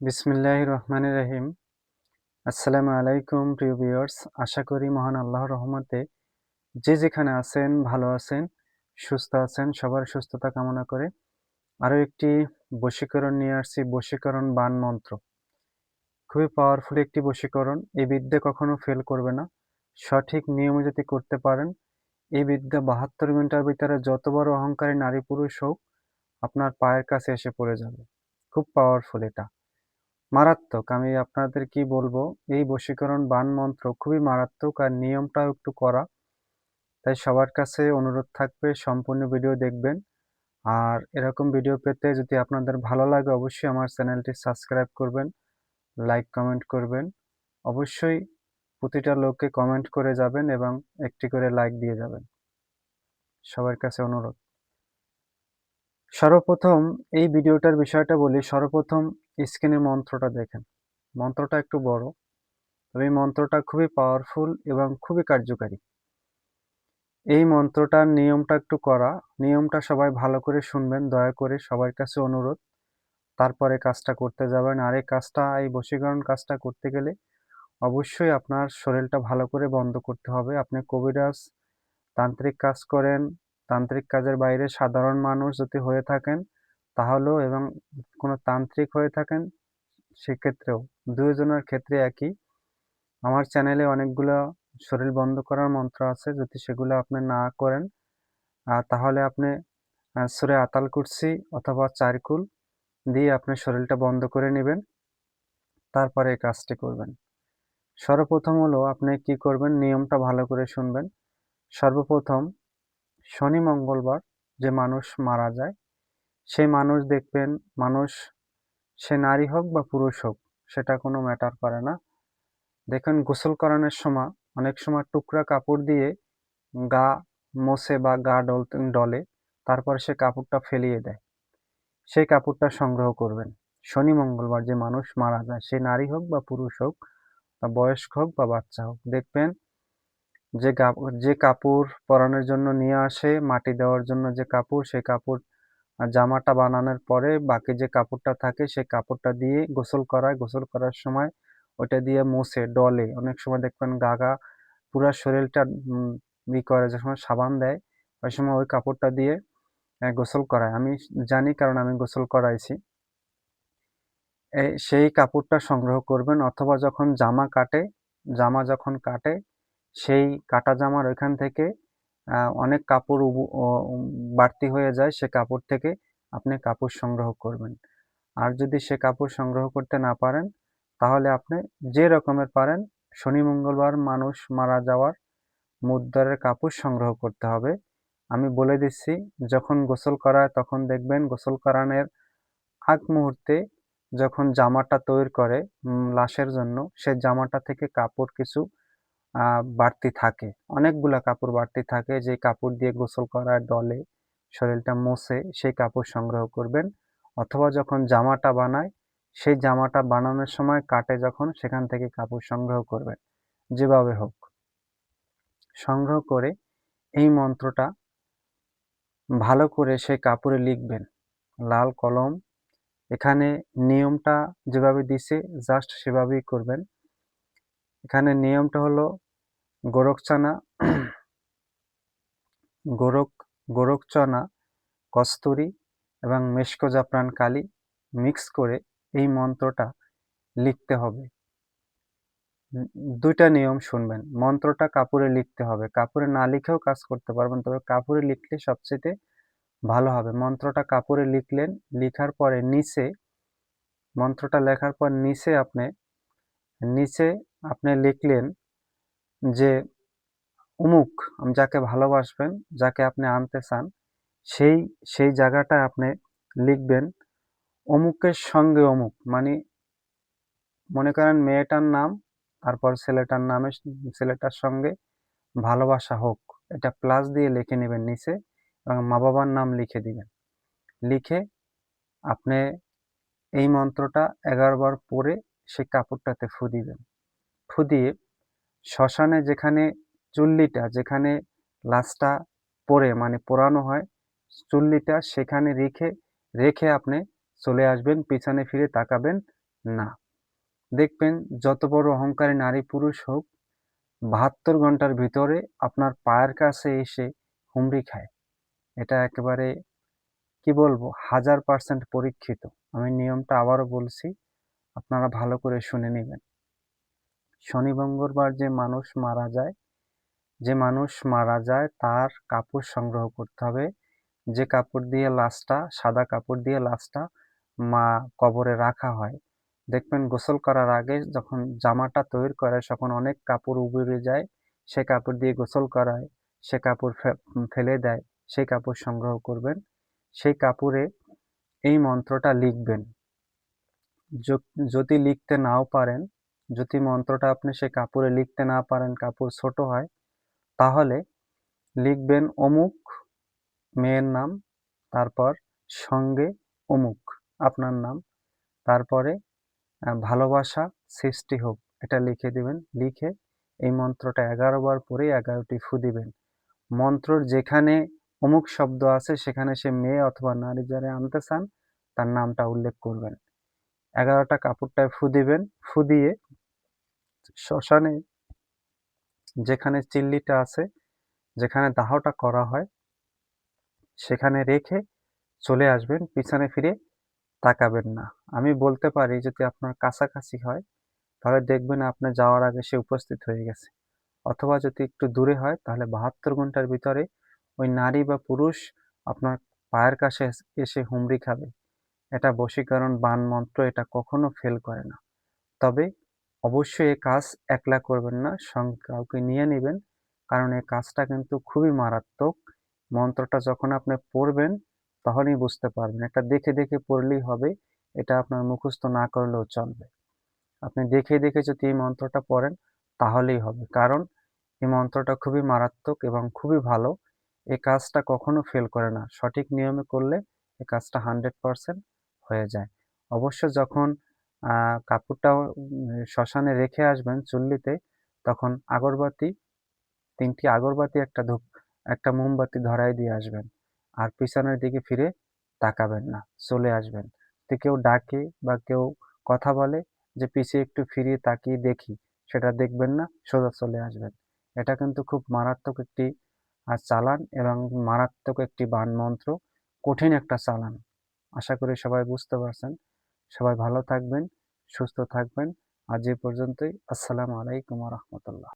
বিসমিল্লাহ রহমান রহিম। আসসালামু আলাইকুম, প্রিয় ভিউয়ার্স। আশা করি মহান আল্লাহর রহমতে যে যেখানে আছেন, ভালো আছেন, সুস্থ আছেন, সবার সুস্থতা কামনা করে আরও একটি বশীকরণ নিয়ে আসছি, বশীকরণ বান মন্ত্র। খুবই পাওয়ারফুল একটি বশীকরণ। এই বিদ্যা কখনো ফেল করবে না। সঠিক নিয়মে যদি করতে পারেন, এই বিদ্যা বাহাত্তর মিনিটের ভিতরে যত বড় অহংকারী নারী পুরুষ হোক, আপনার পায়ের কাছে এসে পড়ে যাবে। খুব পাওয়ারফুল এটা। মারাত্মক। আমি আপনাদের কি বলব? এই বশীকরণ বান মন্ত্র খুবই মারাত্মক আর নিয়মটাও একটু করা তাই সবার কাছে অনুরোধ থাকবে সম্পূর্ণ ভিডিও দেখবেন। আর এরকম ভিডিও পেতে যদি আপনাদের ভালো লাগে অবশ্যই আমার চ্যানেলটি সাবস্ক্রাইব করবেন, লাইক কমেন্ট করবেন। অবশ্যই প্রতিটা লোককে কমেন্ট করে যাবেন এবং একটি করে লাইক দিয়ে যাবেন। সবার কাছে অনুরোধ। সর্বপ্রথম এই ভিডিওটার বিষয়টা বলি, সর্বপ্রথম স্ক্রিনে মন্ত্রটা দেখেন। মন্ত্রটা একটু বড়, তবে মন্ত্রটা খুবই পাওয়ারফুল এবং খুবই কার্যকারী। এই মন্ত্রটার নিয়মটা একটু করা, নিয়মটা সবাই ভালো করে শুনবেন, দয়া করে সবার কাছে অনুরোধ। তারপরে কাজটা করতে যাবেন। আর এই কাজটা, এই বশীকরণ কাজটা করতে গেলে অবশ্যই আপনার শরীরটা ভালো করে বন্ধ করতে হবে। আপনি কবিরাজ তান্ত্রিক কাজ করেন তান্ত্রিক কাজের বাইরে সাধারণ মানুষ যদি হয়ে থাকেন, তাহলেও এবং কোনো তান্ত্রিক হয়ে থাকেন, সেক্ষেত্রেও। দুজনের ক্ষেত্রে একই। আমার চ্যানেলে অনেকগুলো শরীর বন্ধ করার মন্ত্র আছে, যদি সেগুলো আপনি না করেন তাহলে আপনি সুরে আতাল কুরসি অথবা চারকুল দিয়ে আপনি শরীরটা বন্ধ করে নেবেন। তারপরে এই কাজটি করবেন। সর্বপ্রথম হলো আপনি কি করবেন, নিয়মটা ভালো করে শুনবেন। সর্বপ্রথম শনি মঙ্গলবার যে মানুষ মারা যায়, সেই মানুষ দেখবেন মানুষ, সে নারী হোক বা পুরুষ হোক, সেটা কোনো ম্যাটার করে না। দেখেন, গোসল করানোর সময় অনেক সময় টুকরা কাপড় দিয়ে গা মোছে বা গা ডল, ডলে, তারপর সে কাপড়টা ফেলিয়ে দেয়। সেই কাপড়টা সংগ্রহ করবেন। শনি মঙ্গলবার যে মানুষ মারা যায়, সে নারী হোক বা পুরুষ হোক, বা বয়স্ক হোক বা বাচ্চা হোক, দেখবেন যে যে কাপড় পরানোর জন্য নিয়ে আসে, মাটি দেওয়ার জন্য যে কাপড় সেই কাপড় জামাটা বানানোর পরে বাকি যে কাপড়টা থাকে সেই কাপড়টা দিয়ে গোসল করায়। গোসল করার সময় ওটা দিয়ে মোছে, ডলে। অনেক সময় দেখবেন গা গা পুরো শরীরটা ই করে, যে সময় সাবান দেয়, ওই সময় ওই কাপড়টা দিয়ে গোসল করায়। আমি জানি কারণ আমি গোসল করাইছি। সেই কাপড়টা সংগ্রহ করবেন, অথবা যখন জামা কাটে, জামা যখন কাটে সেই কাটা জামার ওইখান থেকে অনেক কাপড় বাড়তি হয়ে যায়, সে কাপড় থেকে আপনি কাপড় সংগ্রহ করবেন। আর যদি সে কাপড় সংগ্রহ করতে না পারেন, তাহলে আপনি যে রকমের পারেন, শনি, মঙ্গলবার মানুষ মারা যাওয়ার মুদ্রার কাপড় সংগ্রহ করতে হবে। আমি বলে দিচ্ছি, যখন গোসল করায় তখন দেখবেন গোসল করানোর আগ মুহূর্তে যখন জামাটা তৈরি করে লাশের জন্য, সে জামাটা থেকে কাপড় কিছু বাড়তি থাকে। অনেকগুলা কাপড় বাড়তি থাকে। যে কাপড় দিয়ে গোসল করার দলে শরীরটা মোছে, সেই কাপড় সংগ্রহ করবেন। অথবা যখন জামাটা বানায়, সেই জামাটা বানানোর সময় কাটে যখন, সেখান থেকে কাপড় সংগ্রহ করবেন। যেভাবে হোক। সংগ্রহ করে এই মন্ত্রটা ভালো করে সেই কাপড়ে লিখবেন। লাল কলম। এখানে নিয়মটা যেভাবে দিছে, জাস্ট সেভাবেই করবেন। এখানে নিয়মটা হলো গোরখচানা, গোরখ, গোরখচনা, কস্তুরি এবং মেশকো জাফরান কালি মিক্স করে এই মন্ত্রটা লিখতে হবে। দুইটা নিয়ম শুনবেন। মন্ত্রটা কাপড়ে লিখতে হবে। কাপড়ে না লিখেও কাজ করতে পারবেন, তবে কাপড়ে লিখলে সবচেয়ে ভালো হবে। মন্ত্রটা কাপড়ে লিখলেন, লিখার পরে নিচে, মন্ত্রটা লেখার পর নিচে আপনি নিচে আপনি লিখলেন যে অমুক যাকে ভালোবাসবেন, যাকে আপনি আনতে চান, সেই সেই জায়গাটা আপনি লিখবেন, অমুকের সঙ্গে অমুক। মানে মনে করেন মেয়েটার নাম, তারপর ছেলেটার নামে ছেলেটার সঙ্গে ভালোবাসা হোক। এটা প্লাস দিয়ে লিখে নেবেন নিচে এবং মা বাবার নাম লিখে দিবেন। লিখে আপনি এই মন্ত্রটা এগারো বার পরে সেই কাপড়টাতে ফু দিবেন। ফু দিয়ে শ্মশানে যেখানে চুল্লিটা, যেখানে লাশটা পরে মানে পোড়ানো হয়, চুল্লিটা সেখানে রেখে রেখে আপনি চলে আসবেন, পিছনে ফিরে তাকাবেন, না। দেখবেন যত বড় অহংকারী নারী পুরুষ হোক, বাহাত্তর ঘণ্টার ভিতরে আপনার পায়ের কাছে এসে হুমড়ি খায়। এটা একেবারে, কি বলব, হাজার পার্সেন্ট পরীক্ষিত। আমি নিয়মটা আবারও বলছি, আপনারা ভালো করে শুনে নেবেন। শনি মঙ্গলবার যে মানুষ মারা যায়, যে মানুষ মারা যায় তার কাপড় সংগ্রহ করতে হবে। যে কাপড় দিয়ে লাশটা, সাদা কাপড় দিয়ে লাশটা মা কবরে রাখা হয়। দেখবেন গোসল করার আগে যখন জামাটা তৈরি করে তখন অনেক কাপড় উবড়ে যায়, সে কাপড় দিয়ে গোসল করায়, সে কাপড় ফেলে দেয়, সেই কাপড় সংগ্রহ করবেন। সেই কাপড়ে এই মন্ত্রটা লিখবেন। যদি লিখতে নাও পারেন যদি মন্ত্রটা আপনি সে কাপড়ে লিখতে না পারেন, কাপড় ছোট হয়, তাহলে লিখবেন অমুক মেয়ের নাম, তারপর সঙ্গে অমুক আপনার নাম, তারপরে ভালোবাসা সৃষ্টি হোক, এটা লিখে দিবেন, লিখে এই মন্ত্রটা এগারো বার পরে এগারোটি ফু দিবেন। মন্ত্রর যেখানে অমুক শব্দ আছে, সেখানে সে মেয়ে অথবা নারী যারা আনতে চান, তার নামটা উল্লেখ করবেন। এগারোটা কাপড়টায় ফু দিবেন, ফু দিয়ে শ্মশানে যেখানে চিল্লিটা আছে, যেখানে দাহটা করা হয়, সেখানে রেখে চলে আসবেন, পিছনে ফিরে তাকাবেন না। আমি বলতে পারি যদি আপনার কাছাকাছি হয়, তাহলে দেখবেন আপনি যাওয়ার আগে সে উপস্থিত হয়ে গেছে। অথবা যদি একটু দূরে হয়, তাহলে বাহাত্তর ঘণ্টার ভিতরে ওই নারী বা পুরুষ আপনার পায়ের কাছে এসে হুমড়ি খাবে। এটা বশীকরণ বান মন্ত্র এটা কখনো ফেল করে না। তবে অবশ্যই এই কাজ একলা করবেন না সঙ্গে কাউকে নিয়ে নেবেন। কারণ এই কাজটা কিন্তু খুবই মারাত্মক। মন্ত্রটা যখন আপনি পড়বেন, তখনই বুঝতে পারবেন। এটা দেখে দেখে পড়লেই হবে, এটা আপনার মুখস্থ না করলেও চলবে। আপনি দেখে দেখে যদি এই মন্ত্রটা পড়েন, তাহলেই হবে। কারণ এই মন্ত্রটা খুবই মারাত্মক এবং খুবই ভালো। এই কাজটা কখনো ফেল করে না। সঠিক নিয়মে করলে এই কাজটা হান্ড্রেড পারসেন্ট হয়ে যায়। অবশ্য যখন কাপড়টা শ্মশানে রেখে আসবেন চুল্লিতে, তখন আগরবাতি, তিনটি আগরবাতি, একটা ধূপ, একটা মোমবাতি ধরাই দিয়ে আসবেন। আর পিছনের দিকে ফিরে তাকাবেন না, চলে আসবেন। যদি কেউ ডাকে বা কেউ কথা বলে যে পিছিয়ে একটু ফিরিয়ে তাকিয়ে দেখি, সেটা দেখবেন না, সোজা চলে আসবেন। এটা কিন্তু খুব মারাত্মক একটি চালান এবং মারাত্মক একটি বান মন্ত্র কঠিন একটা চালান। আশা করি সবাই বুঝতে পারছেন। সবাই ভালো থাকবেন। সুস্থ থাকবেন। আজ এ পর্যন্তই। আসসালামু আলাইকুম রহমতুল্লাহ।